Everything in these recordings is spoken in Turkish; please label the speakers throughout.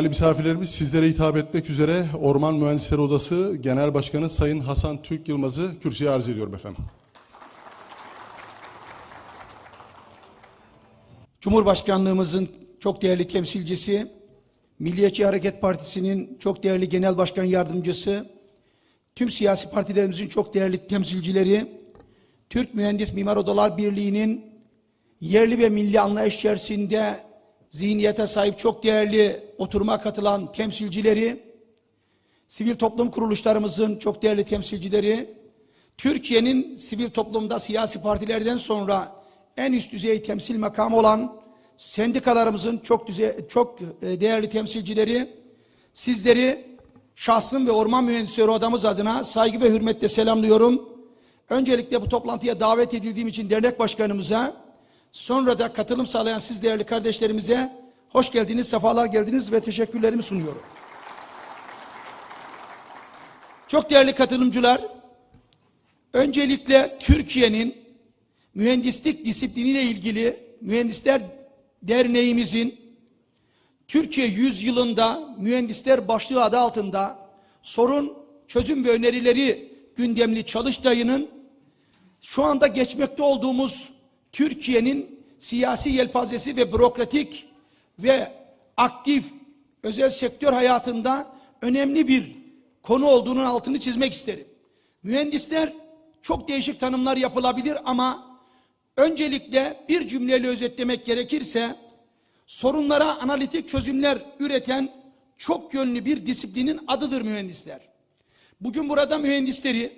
Speaker 1: Değerli misafirlerimiz sizlere hitap etmek üzere Orman Mühendisleri Odası Genel Başkanı Sayın Hasan Türk Yılmaz'ı kürsüye arz ediyorum efendim.
Speaker 2: Cumhurbaşkanlığımızın çok değerli temsilcisi, Milliyetçi Hareket Partisi'nin çok değerli genel başkan yardımcısı, tüm siyasi partilerimizin çok değerli temsilcileri, Türk Mühendis Mimar Odalar Birliği'nin yerli ve milli anlayış içerisinde zihniyete sahip çok değerli oturuma katılan temsilcileri, sivil toplum kuruluşlarımızın çok değerli temsilcileri, Türkiye'nin sivil toplumda siyasi partilerden sonra en üst düzey temsil makamı olan sendikalarımızın çok düzey, çok e, değerli temsilcileri, sizleri şahsım ve orman mühendisleri odamız adına saygı ve hürmetle selamlıyorum. Öncelikle bu toplantıya davet edildiğim için dernek başkanımıza, sonra da katılım sağlayan siz değerli kardeşlerimize hoş geldiniz, sefalar geldiniz ve teşekkürlerimi sunuyorum. Çok değerli katılımcılar, öncelikle Türkiye'nin mühendislik disipliniyle ilgili Mühendisler Derneğimizin Türkiye 100 yılında mühendisler başlığı adı altında sorun, çözüm ve önerileri gündemli çalıştayının şu anda geçmekte olduğumuz Türkiye'nin siyasi yelpazesi ve bürokratik ve aktif özel sektör hayatında önemli bir konu olduğunun altını çizmek isterim. Mühendisler çok değişik tanımlar yapılabilir ama öncelikle bir cümleyle özetlemek gerekirse sorunlara analitik çözümler üreten çok yönlü bir disiplinin adıdır mühendisler. Bugün burada mühendisleri,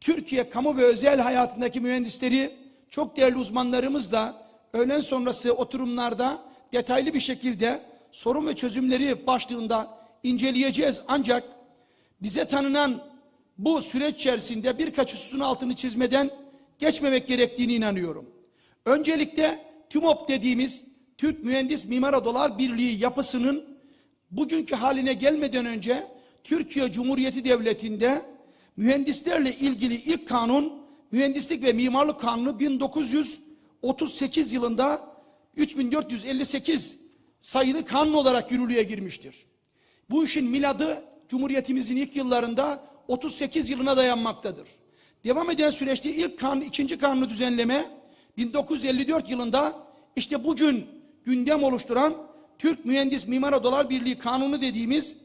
Speaker 2: Türkiye kamu ve özel hayatındaki mühendisleri çok değerli uzmanlarımız da öğlen sonrası oturumlarda detaylı bir şekilde sorun ve çözümleri başlığında inceleyeceğiz. Ancak bize tanınan bu süreç içerisinde birkaç hususun altını çizmeden geçmemek gerektiğini inanıyorum. Öncelikle TÜMOP dediğimiz Türk Mühendis Mimar Odalar Birliği yapısının bugünkü haline gelmeden önce Türkiye Cumhuriyeti Devleti'nde mühendislerle ilgili ilk kanun Mühendislik ve Mimarlık Kanunu 1938 yılında 3458 sayılı kanun olarak yürürlüğe girmiştir. Bu işin miladı Cumhuriyetimizin ilk yıllarında 38 yılına dayanmaktadır. Devam eden süreçte ilk kanun, ikinci kanunu düzenleme 1954 yılında işte bugün gündem oluşturan Türk Mühendis Mimar Odalar Birliği Kanunu dediğimiz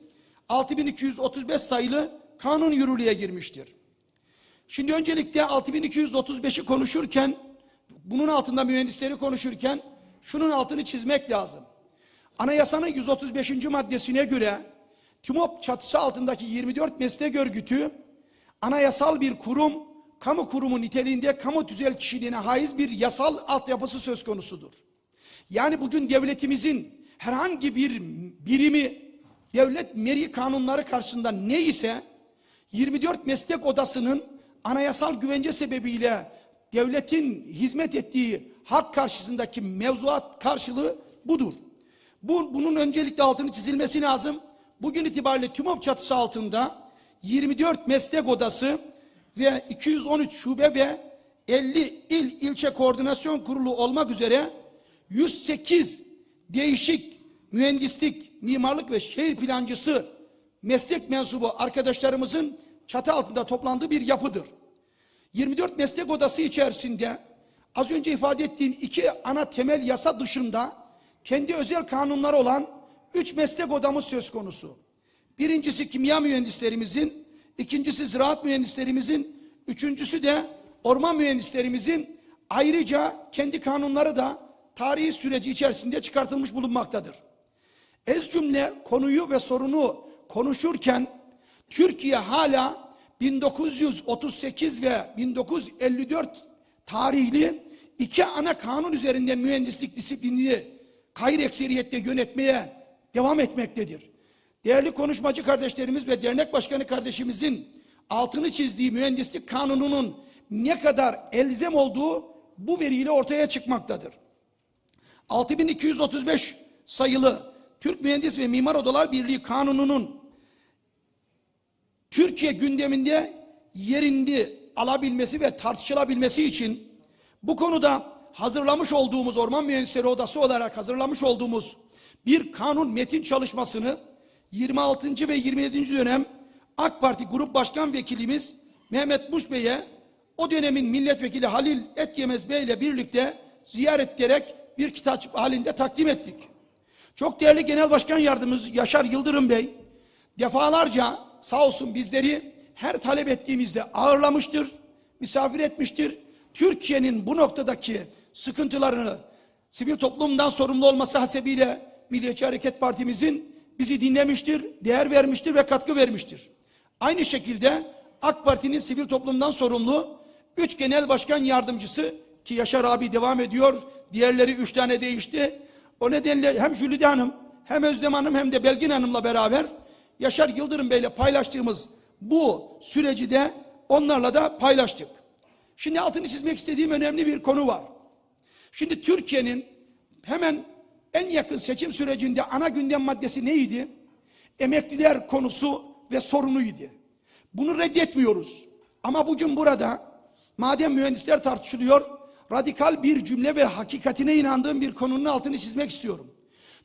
Speaker 2: 6235 sayılı kanun yürürlüğe girmiştir. Şimdi öncelikle 6235'i konuşurken, bunun altında mühendisleri konuşurken şunun altını çizmek lazım. Anayasanın 135. maddesine göre TÜMOP çatısı altındaki 24 meslek örgütü anayasal bir kurum, kamu kurumu niteliğinde kamu tüzel kişiliğine haiz bir yasal altyapısı söz konusudur. Yani bugün devletimizin herhangi bir birimi devlet meri kanunları karşısında ne ise 24 meslek odasının anayasal güvence sebebiyle devletin hizmet ettiği hak karşısındaki mevzuat karşılığı budur. Bu, bunun öncelikle altını çizilmesi lazım. Bugün itibariyle TÜMOP çatısı altında 24 meslek odası ve 213 şube ve 50 il ilçe koordinasyon kurulu olmak üzere 108 değişik mühendislik, mimarlık ve şehir plancısı meslek mensubu arkadaşlarımızın çatı altında toplandığı bir yapıdır. 24 meslek odası içerisinde az önce ifade ettiğim iki ana temel yasa dışında kendi özel kanunları olan üç meslek odamız söz konusu. Birincisi kimya mühendislerimizin, ikincisi ziraat mühendislerimizin, üçüncüsü de orman mühendislerimizin ayrıca kendi kanunları da tarihi süreci içerisinde çıkartılmış bulunmaktadır. Ez cümle konuyu ve sorunu konuşurken Türkiye hala 1938 ve 1954 tarihli iki ana kanun üzerinden mühendislik disiplinini gayri ekseriyette yönetmeye devam etmektedir. Değerli konuşmacı kardeşlerimiz ve dernek başkanı kardeşimizin altını çizdiği mühendislik kanununun ne kadar elzem olduğu bu veriyle ortaya çıkmaktadır. 6235 sayılı Türk Mühendis ve Mimar Odalar Birliği Kanunu'nun Türkiye gündeminde yerini alabilmesi ve tartışılabilmesi için bu konuda hazırlamış olduğumuz Orman Mühendisleri Odası olarak hazırlamış olduğumuz bir kanun metin çalışmasını 26. ve 27. dönem AK Parti Grup Başkan Vekilimiz Mehmet Muş Bey'e o dönemin milletvekili Halil Etyemez Bey ile birlikte ziyaret ederek bir kitap halinde takdim ettik. Çok değerli Genel Başkan Yardımcımız Yaşar Yıldırım Bey defalarca sağ olsun bizleri her talep ettiğimizde ağırlamıştır, misafir etmiştir. Türkiye'nin bu noktadaki sıkıntılarını sivil toplumdan sorumlu olması hasebiyle Milliyetçi Hareket Partimizin bizi dinlemiştir, değer vermiştir ve katkı vermiştir. Aynı şekilde AK Parti'nin sivil toplumdan sorumlu üç genel başkan yardımcısı ki Yaşar abi devam ediyor, diğerleri üç tane değişti. O nedenle hem Jülide Hanım hem Özlem Hanım hem de Belgin Hanım'la beraber Yaşar Yıldırım Bey'le paylaştığımız bu süreci de onlarla da paylaştık. Şimdi altını çizmek istediğim önemli bir konu var. Şimdi Türkiye'nin hemen en yakın seçim sürecinde ana gündem maddesi neydi? Emekliler konusu ve sorunuydu. Bunu reddetmiyoruz. Ama bugün burada madem mühendisler tartışılıyor, radikal bir cümle ve hakikatine inandığım bir konunun altını çizmek istiyorum.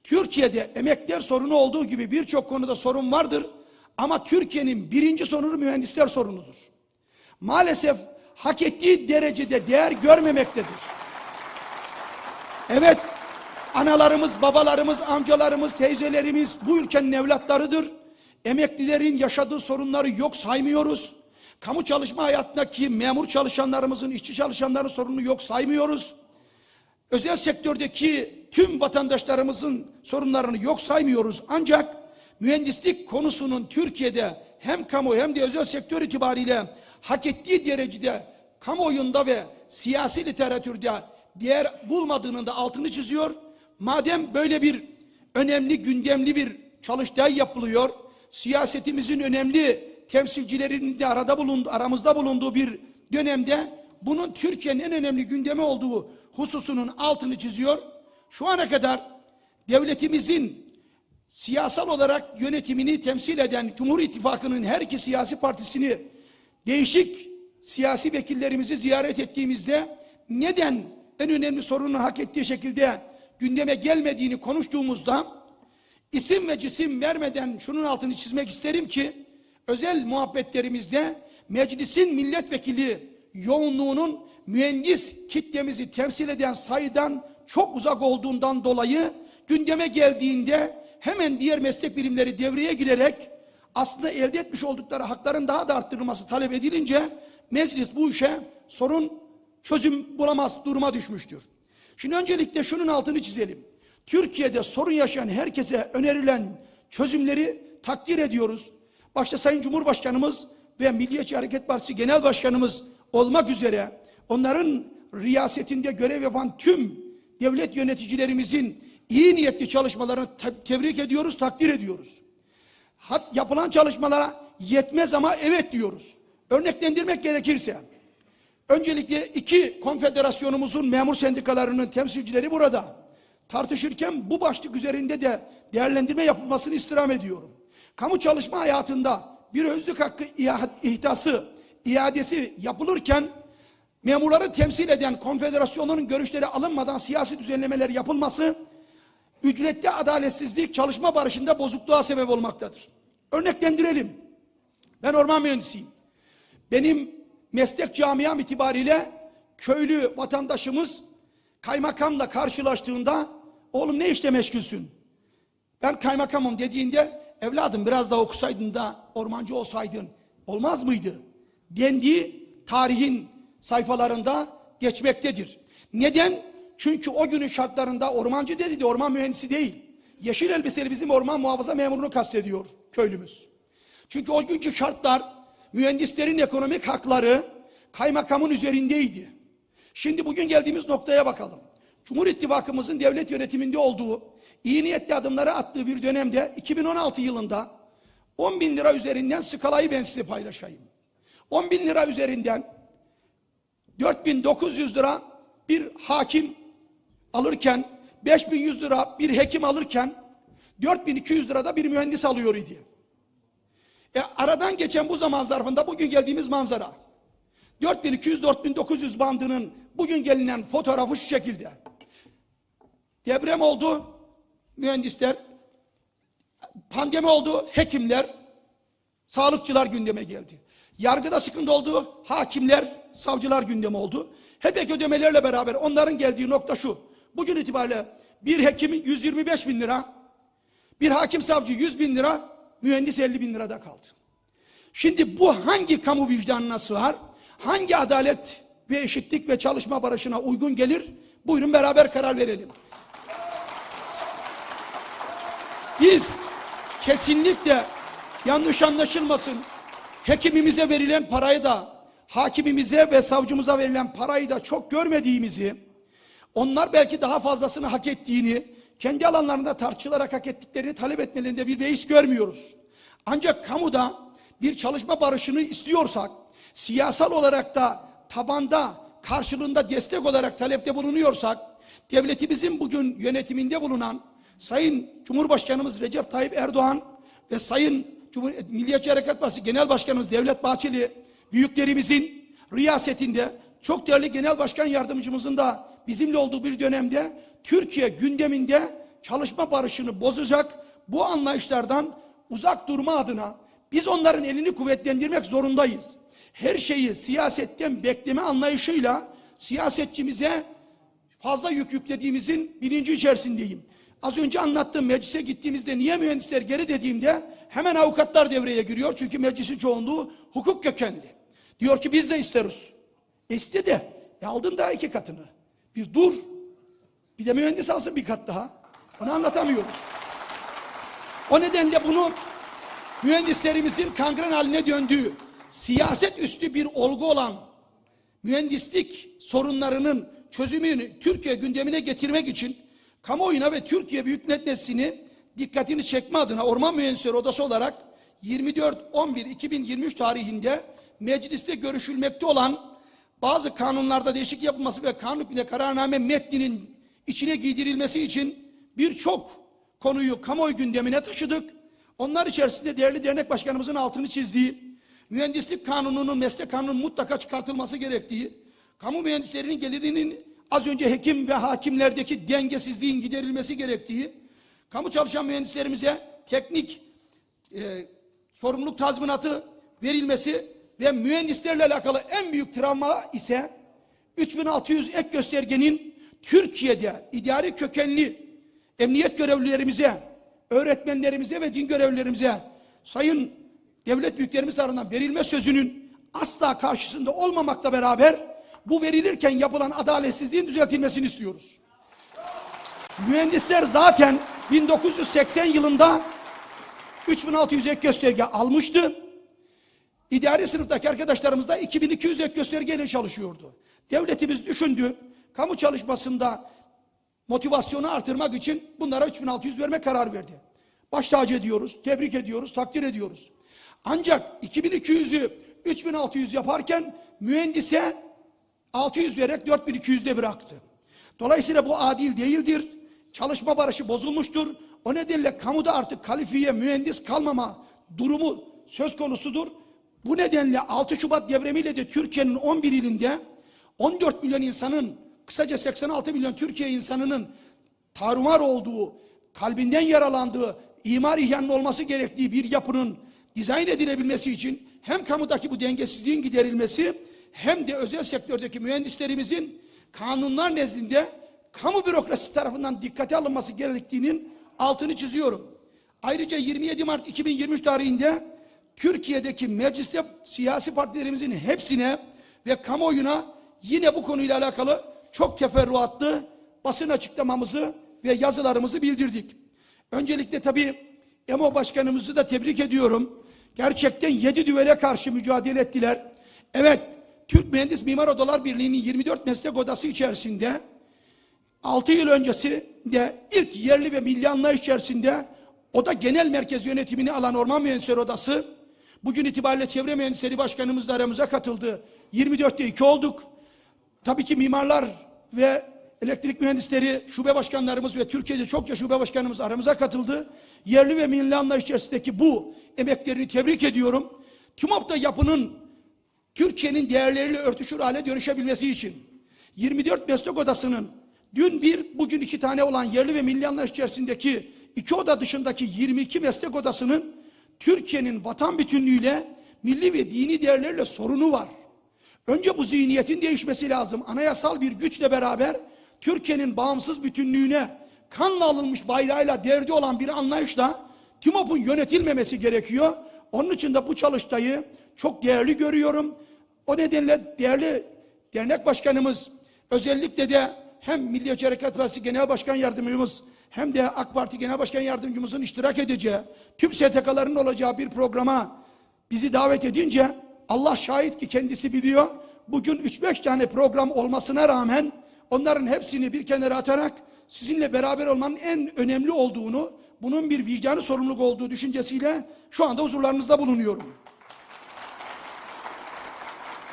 Speaker 2: Türkiye'de emekliler sorunu olduğu gibi birçok konuda sorun vardır. Ama Türkiye'nin birinci sorunu mühendisler sorunudur. Maalesef hak ettiği derecede değer görmemektedir. Evet, analarımız, babalarımız, amcalarımız, teyzelerimiz bu ülkenin evlatlarıdır. Emeklilerin yaşadığı sorunları yok saymıyoruz. Kamu çalışma hayatındaki memur çalışanlarımızın, işçi çalışanların sorununu yok saymıyoruz. Özel sektördeki tüm vatandaşlarımızın sorunlarını yok saymıyoruz. Ancak mühendislik konusunun Türkiye'de hem kamu hem de özel sektör itibariyle hak ettiği derecede kamuoyunda ve siyasi literatürde değer bulmadığının da altını çiziyor. Madem böyle bir önemli gündemli bir çalıştay yapılıyor, siyasetimizin önemli temsilcilerinin de arada bulundu, aramızda bulunduğu bir dönemde bunun Türkiye'nin en önemli gündemi olduğu hususunun altını çiziyor. Şu ana kadar devletimizin siyasal olarak yönetimini temsil eden Cumhur İttifakı'nın her iki siyasi partisini değişik siyasi vekillerimizi ziyaret ettiğimizde neden en önemli sorunun hak ettiği şekilde gündeme gelmediğini konuştuğumuzda isim ve cisim vermeden şunun altını çizmek isterim ki özel muhabbetlerimizde meclisin milletvekili yoğunluğunun mühendis kitlemizi temsil eden sayıdan çok uzak olduğundan dolayı gündeme geldiğinde hemen diğer meslek birimleri devreye girerek aslında elde etmiş oldukları hakların daha da arttırılması talep edilince meclis bu işe sorun çözüm bulamaz duruma düşmüştür. Şimdi öncelikle şunun altını çizelim. Türkiye'de sorun yaşayan herkese önerilen çözümleri takdir ediyoruz. Başta Sayın Cumhurbaşkanımız ve Milliyetçi Hareket Partisi Genel Başkanımız olmak üzere onların riyasetinde görev yapan tüm devlet yöneticilerimizin iyi niyetli çalışmalarını te- tebrik ediyoruz, takdir ediyoruz. Hat, yapılan çalışmalara yetmez ama evet diyoruz. Örneklendirmek gerekirse, öncelikle iki konfederasyonumuzun memur sendikalarının temsilcileri burada. Tartışırken bu başlık üzerinde de değerlendirme yapılmasını istirham ediyorum. Kamu çalışma hayatında bir özlük hakkı ihtası, iadesi yapılırken memurları temsil eden konfederasyonların görüşleri alınmadan siyasi düzenlemeler yapılması ücretli adaletsizlik çalışma barışında bozukluğa sebep olmaktadır. Örneklendirelim. Ben orman mühendisiyim. Benim meslek camiam itibariyle köylü vatandaşımız kaymakamla karşılaştığında oğlum ne işle meşgulsün? Ben kaymakamım dediğinde evladım biraz daha okusaydın da ormancı olsaydın olmaz mıydı? Dendiği tarihin sayfalarında geçmektedir. Neden? Çünkü o günün şartlarında ormancı dedi de orman mühendisi değil. Yeşil elbiseli bizim orman muhafaza memurunu kastediyor köylümüz. Çünkü o günkü şartlar mühendislerin ekonomik hakları kaymakamın üzerindeydi. Şimdi bugün geldiğimiz noktaya bakalım. Cumhur İttifakımızın devlet yönetiminde olduğu, iyi niyetli adımları attığı bir dönemde 2016 yılında 10 bin lira üzerinden skalayı ben size paylaşayım. 10 bin lira üzerinden 4900 lira bir hakim alırken 5100 lira bir hekim alırken 4200 lira da bir mühendis alıyor idi. E, aradan geçen bu zaman zarfında bugün geldiğimiz manzara 4200-4900 bandının bugün gelinen fotoğrafı şu şekilde. Deprem oldu. Mühendisler pandemi oldu, hekimler, sağlıkçılar gündeme geldi. Yargıda sıkıntı oldu, hakimler, savcılar gündeme oldu. Hep ek ödemelerle beraber onların geldiği nokta şu. Bugün itibariyle bir hekimin 125 bin lira, bir hakim savcı 100 bin lira, mühendis 50 bin lirada kaldı. Şimdi bu hangi kamu vicdanına sığar? Hangi adalet ve eşitlik ve çalışma barışına uygun gelir? Buyurun beraber karar verelim. Biz kesinlikle yanlış anlaşılmasın. Hekimimize verilen parayı da, hakimimize ve savcımıza verilen parayı da çok görmediğimizi, onlar belki daha fazlasını hak ettiğini, kendi alanlarında tartışılarak hak ettiklerini talep etmelerinde bir beis görmüyoruz. Ancak kamuda bir çalışma barışını istiyorsak, siyasal olarak da tabanda karşılığında destek olarak talepte bulunuyorsak, devletimizin bugün yönetiminde bulunan Sayın Cumhurbaşkanımız Recep Tayyip Erdoğan ve Sayın Cumhur Milliyetçi Hareket Partisi Genel Başkanımız Devlet Bahçeli büyüklerimizin riyasetinde çok değerli Genel Başkan Yardımcımızın da bizimle olduğu bir dönemde Türkiye gündeminde çalışma barışını bozacak bu anlayışlardan uzak durma adına biz onların elini kuvvetlendirmek zorundayız. Her şeyi siyasetten bekleme anlayışıyla siyasetçimize fazla yük yüklediğimizin bilinci içerisindeyim. Az önce anlattığım meclise gittiğimizde niye mühendisler geri dediğimde hemen avukatlar devreye giriyor. Çünkü meclisin çoğunluğu hukuk kökenli. Diyor ki biz de isteriz. E iste de e aldın daha iki katını. Bir dur. Bir de mühendis alsın bir kat daha. Onu anlatamıyoruz. O nedenle bunu mühendislerimizin kangren haline döndüğü siyaset üstü bir olgu olan mühendislik sorunlarının çözümünü Türkiye gündemine getirmek için kamuoyuna ve Türkiye Büyük Millet Meclisi'ni dikkatini çekme adına Orman Mühendisleri Odası olarak 24-11-2023 tarihinde mecliste görüşülmekte olan bazı kanunlarda değişik yapılması ve kanun ile kararname metninin içine giydirilmesi için birçok konuyu kamuoyu gündemine taşıdık. Onlar içerisinde değerli dernek başkanımızın altını çizdiği, mühendislik kanununun, meslek kanunun mutlaka çıkartılması gerektiği, kamu mühendislerinin gelirinin az önce hekim ve hakimlerdeki dengesizliğin giderilmesi gerektiği, kamu çalışan mühendislerimize teknik e, sorumluluk tazminatı verilmesi ve mühendislerle alakalı en büyük travma ise 3600 ek göstergenin Türkiye'de idari kökenli emniyet görevlilerimize, öğretmenlerimize ve din görevlilerimize sayın devlet büyüklerimiz tarafından verilme sözünün asla karşısında olmamakla beraber bu verilirken yapılan adaletsizliğin düzeltilmesini istiyoruz. Mühendisler zaten 1980 yılında 3600 ek gösterge almıştı. İdari sınıftaki arkadaşlarımız da 2200 ek göstergeyle çalışıyordu. Devletimiz düşündü. Kamu çalışmasında motivasyonu artırmak için bunlara 3600 verme karar verdi. Baş tacı ediyoruz, tebrik ediyoruz, takdir ediyoruz. Ancak 2200'ü 3600 yaparken mühendise 600 vererek 4200'de bıraktı. Dolayısıyla bu adil değildir. Çalışma barışı bozulmuştur. O nedenle kamuda artık kalifiye mühendis kalmama durumu söz konusudur. Bu nedenle 6 Şubat devremiyle de Türkiye'nin 11 ilinde 14 milyon insanın kısaca 86 milyon Türkiye insanının tarumar olduğu, kalbinden yaralandığı, imar ihyanının olması gerektiği bir yapının dizayn edilebilmesi için hem kamudaki bu dengesizliğin giderilmesi hem de özel sektördeki mühendislerimizin kanunlar nezdinde kamu bürokrasisi tarafından dikkate alınması gerektiğinin altını çiziyorum. Ayrıca 27 Mart 2023 tarihinde Türkiye'deki mecliste siyasi partilerimizin hepsine ve kamuoyuna yine bu konuyla alakalı çok teferruatlı basın açıklamamızı ve yazılarımızı bildirdik. Öncelikle tabii EMO başkanımızı da tebrik ediyorum. Gerçekten yedi düvele karşı mücadele ettiler. Evet, Türk Mühendis Mimar Odalar Birliği'nin 24 meslek odası içerisinde 6 yıl öncesinde ilk yerli ve milli anlayış içerisinde Oda Genel Merkez Yönetimini alan Orman Mühendisleri Odası bugün itibariyle Çevre Mühendisleri Başkanımız da aramıza katıldı. 24'te 2 olduk. Tabii ki mimarlar ve elektrik mühendisleri şube başkanlarımız ve Türkiye'de çokça şube başkanımız aramıza katıldı. Yerli ve milli anlayış içerisindeki bu emeklerini tebrik ediyorum. TÜMOP'ta yapının Türkiye'nin değerleriyle örtüşür hale dönüşebilmesi için 24 meslek odasının dün bir bugün iki tane olan yerli ve milli anlayış içerisindeki iki oda dışındaki 22 meslek odasının Türkiye'nin vatan bütünlüğüyle, milli ve dini değerlerle sorunu var. Önce bu zihniyetin değişmesi lazım. Anayasal bir güçle beraber Türkiye'nin bağımsız bütünlüğüne kanla alınmış bayrağıyla derdi olan bir anlayışla TİMOP'un yönetilmemesi gerekiyor. Onun için de bu çalıştayı çok değerli görüyorum. O nedenle değerli dernek başkanımız özellikle de hem Milliyetçi Hareket Partisi Genel Başkan Yardımcımız hem de AK Parti Genel Başkan Yardımcımızın iştirak edeceği tüm STK'ların olacağı bir programa bizi davet edince Allah şahit ki kendisi biliyor. Bugün 3-5 tane program olmasına rağmen onların hepsini bir kenara atarak sizinle beraber olmanın en önemli olduğunu, bunun bir vicdanı sorumluluk olduğu düşüncesiyle şu anda huzurlarınızda bulunuyorum.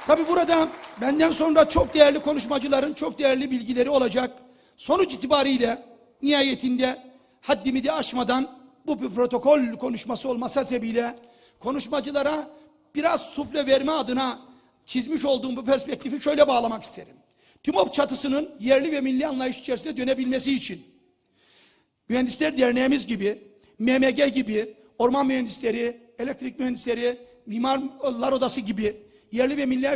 Speaker 2: Tabi burada benden sonra çok değerli konuşmacıların çok değerli bilgileri olacak. Sonuç itibariyle nihayetinde haddimi de aşmadan bu bir protokol konuşması olmasa sebebiyle konuşmacılara biraz sufle verme adına çizmiş olduğum bu perspektifi şöyle bağlamak isterim. TÜMOP çatısının yerli ve milli anlayış içerisinde dönebilmesi için Mühendisler Derneğimiz gibi, MMG gibi, orman mühendisleri, elektrik mühendisleri, mimarlar odası gibi yerli ve milli,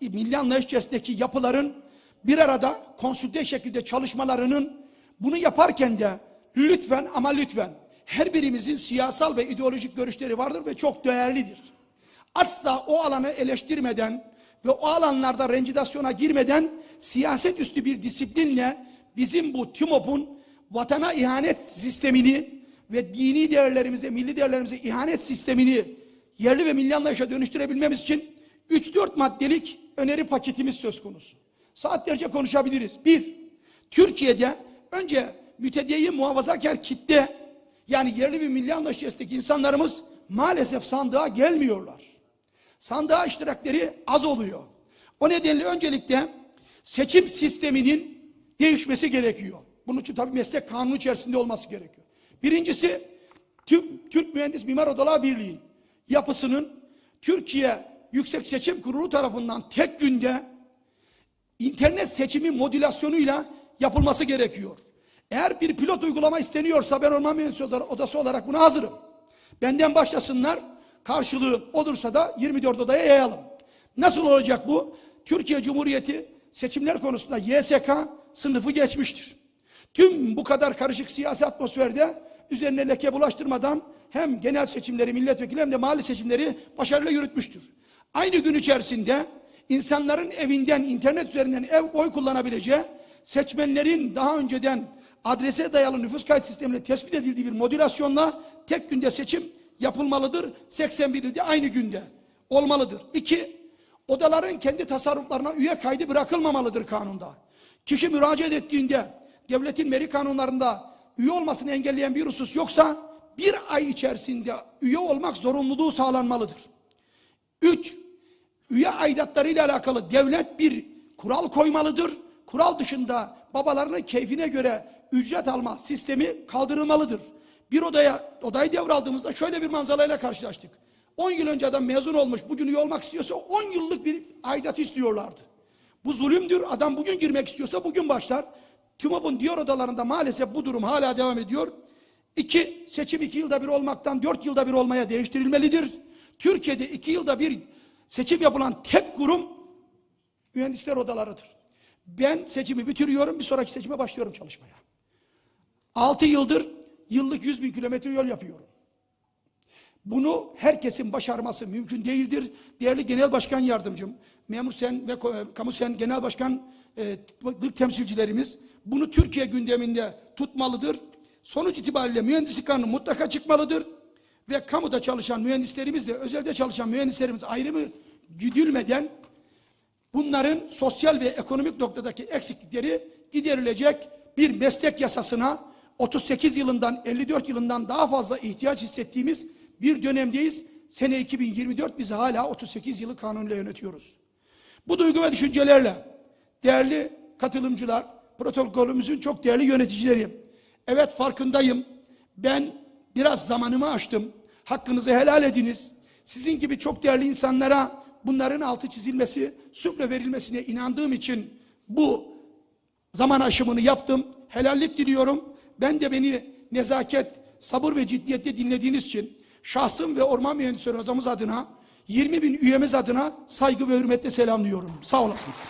Speaker 2: milli anlayış içerisindeki yapıların bir arada konsülte şekilde çalışmalarının bunu yaparken de lütfen ama lütfen her birimizin siyasal ve ideolojik görüşleri vardır ve çok değerlidir. Asla o alanı eleştirmeden ve o alanlarda rencidasyona girmeden siyaset üstü bir disiplinle bizim bu TÜMOP'un vatana ihanet sistemini ve dini değerlerimize, milli değerlerimize ihanet sistemini yerli ve milli anlayışa dönüştürebilmemiz için 3-4 maddelik öneri paketimiz söz konusu. Saatlerce konuşabiliriz. Bir, Türkiye'de önce mütedeyyin muhafazakar kitle yani yerli ve milli anlayış içerisindeki insanlarımız maalesef sandığa gelmiyorlar. Sandığa iştirakleri az oluyor. O nedenle öncelikle seçim sisteminin değişmesi gerekiyor. Bunun için tabii meslek kanunu içerisinde olması gerekiyor. Birincisi Türk, Türk Mühendis Mimar Odalar Birliği yapısının Türkiye Yüksek Seçim Kurulu tarafından tek günde internet seçimi modülasyonuyla yapılması gerekiyor. Eğer bir pilot uygulama isteniyorsa ben Orman Mühendisleri Odası olarak buna hazırım. Benden başlasınlar. Karşılığı olursa da 24 odaya yayalım. Nasıl olacak bu? Türkiye Cumhuriyeti seçimler konusunda YSK sınıfı geçmiştir. Tüm bu kadar karışık siyasi atmosferde üzerine leke bulaştırmadan hem genel seçimleri, milletvekili hem de mali seçimleri başarıyla yürütmüştür. Aynı gün içerisinde insanların evinden, internet üzerinden ev oy kullanabileceği, seçmenlerin daha önceden adrese dayalı nüfus kayıt sistemiyle tespit edildiği bir modülasyonla tek günde seçim yapılmalıdır. 81 ilde aynı günde olmalıdır. İki, odaların kendi tasarruflarına üye kaydı bırakılmamalıdır kanunda. Kişi müracaat ettiğinde devletin meri kanunlarında üye olmasını engelleyen bir husus yoksa bir ay içerisinde üye olmak zorunluluğu sağlanmalıdır. Üç, üye aidatlarıyla alakalı devlet bir kural koymalıdır. Kural dışında babalarının keyfine göre ücret alma sistemi kaldırılmalıdır. Bir odaya, odayı devraldığımızda şöyle bir manzarayla karşılaştık. 10 yıl önce adam mezun olmuş, bugün üye olmak istiyorsa 10 yıllık bir aidat istiyorlardı. Bu zulümdür. Adam bugün girmek istiyorsa bugün başlar. TÜMOP'un diğer odalarında maalesef bu durum hala devam ediyor. İki, seçim iki yılda bir olmaktan dört yılda bir olmaya değiştirilmelidir. Türkiye'de iki yılda bir seçim yapılan tek kurum mühendisler odalarıdır. Ben seçimi bitiriyorum, bir sonraki seçime başlıyorum çalışmaya. Altı yıldır yıllık yüz bin kilometre yol yapıyorum. Bunu herkesin başarması mümkün değildir. Değerli Genel Başkan Yardımcım, Memur Sen ve Ko- Kamu Sen Genel Başkan e, temsilcilerimiz bunu Türkiye gündeminde tutmalıdır. Sonuç itibariyle mühendislik kanunu mutlaka çıkmalıdır. Ve kamuda çalışan mühendislerimizle özelde çalışan mühendislerimiz ayrımı güdülmeden bunların sosyal ve ekonomik noktadaki eksiklikleri giderilecek bir meslek yasasına 38 yılından 54 yılından daha fazla ihtiyaç hissettiğimiz bir dönemdeyiz. Sene 2024 biz hala 38 yılı kanunla yönetiyoruz. Bu duygu ve düşüncelerle değerli katılımcılar, protokolümüzün çok değerli yöneticileri. Evet farkındayım. Ben biraz zamanımı aştım. Hakkınızı helal ediniz. Sizin gibi çok değerli insanlara bunların altı çizilmesi, süfle verilmesine inandığım için bu zaman aşımını yaptım. Helallik diliyorum. Ben de beni nezaket, sabır ve ciddiyetle dinlediğiniz için şahsım ve Orman Mühendisleri Odamız adına 20 bin üyemiz adına saygı ve hürmetle selamlıyorum. Sağ olasınız.